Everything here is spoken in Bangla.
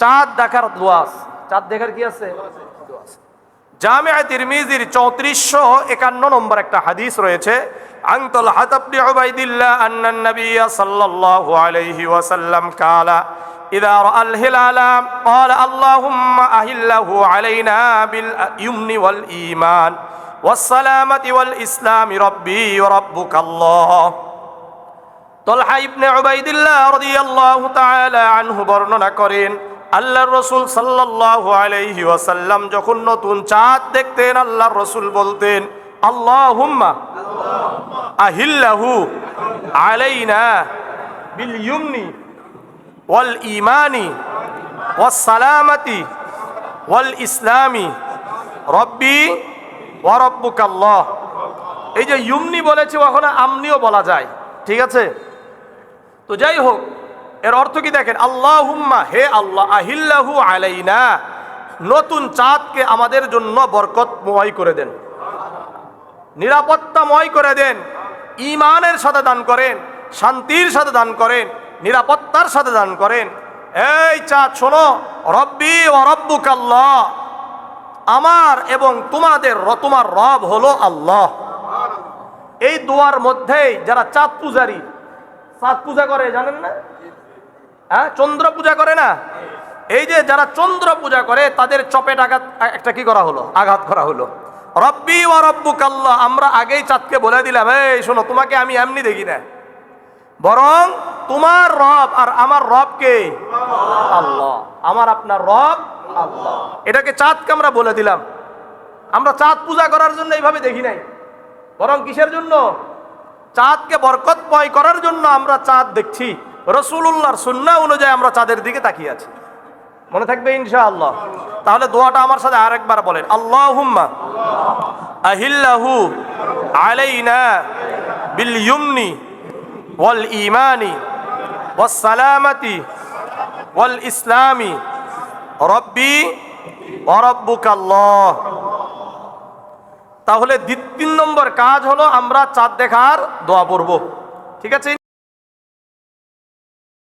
চাঁদ দেখার দোয়া আছে। চাঁদ দেখার কি আছে জামিয়া তিরমিজির চৌত্রিশশো একান্ন নম্বর একটা হাদিস রয়েছে আংতল হাতাবনি উবাইদিল্লাহ আন্নান নবিয়া সাল্লাল্লাহু আলাইহি ওয়াসাল্লাম কালা إذا رأى الهلال قال اللهم أهله علينا باليمن والإيمان والسلامة والإسلام ربي وربك الله তলহা ইবনে উবাইদিল্লাহ রাদিয়াল্লাহু তাআলা আনহু বর্ণনা করেন আল্লাহর রসুল সাল্লাল্লাহু আলাইহি ওয়াসাল্লাম যখন নতুন চাঁদ দেখতেন, আল্লাহর রসুল বলতেন, আল্লাহুম্মা আহিল্লাহু আলাইনা বিল ইউমনি ওয়াল ঈমানি ওয়াস সালামাতি ওয়াল ইসলামি, রব্বি ওয়ারব্বুকাল্লাহ এই যে ইউমনি বলেছে, ওখানে আমনিও বলা যায়, ঠিক আছে? তো যাই হোক এর অর্থ কি দেখেন? আল্লাহ হে আল্লাহ, আহিল্লাহু আলাইনা, নতুন চাঁদকে আমাদের জন্য বরকত বরকতময় করে দেন। নিরাপত্তা নিরাপত্তাময় করে দেন। ইমানের সাথে দান করেন, শান্তির সাথে দান করেন, নিরাপত্তার সাথে দান করেন। এই চাঁদ শোনো, রব্বি ও রব্বুকাল্লাহ, আমার এবং তোমাদের তোমার রব হলো আল্লাহ। এই দোয়ার মধ্যেই যারা চাঁদ পূজারী, চাঁদ পূজা করে, জানেন না? হ্যাঁ? চন্দ্র পূজা করে না? এই যে যারা চন্দ্র পূজা করে, তাদের চপেট আঘাত, একটা কি করা হলো? আঘাত করা হলো। রব্বি ও রব্বুক আল্লাহ আমরা আগেই চাঁদকে বলে দিলাম, এই, শোনো, তোমাকে আমি এমনি দেখি না। বরং তোমার রব আর আমার রবকে আল্লাহ। আমার আপনার রব আল্লাহ। এটাকে চাঁদকে আমরা বলে দিলাম। আমরা চাঁদ পূজা করার জন্য এইভাবে দেখি নাই। বরং কিসের জন্য? চাঁদকে বরকতময় করার জন্য আমরা চাঁদ দেখছি। রসুল্লাহর সুন্না অনুযায়ী আমরা চাঁদের দিকে তাকিয়ে আছি। মনে থাকবে ইনশাআল্লাহ? তাহলে দোয়াটা আমার সাথে আরেকবার বলেন, আল্লাহুম্মা আহিল্লাহু আলাইনা বিল ইউমনি ওয়াল ঈমানি ওয়াস সালামাতি ওয়াল ইসলামি রব্বি ওয়া রব্বুকাল্লাহ। তাহলে দ্বিতীয় নম্বর কাজ হলো আমরা চাঁদ দেখার দোয়া পড়ব। ঠিক আছে?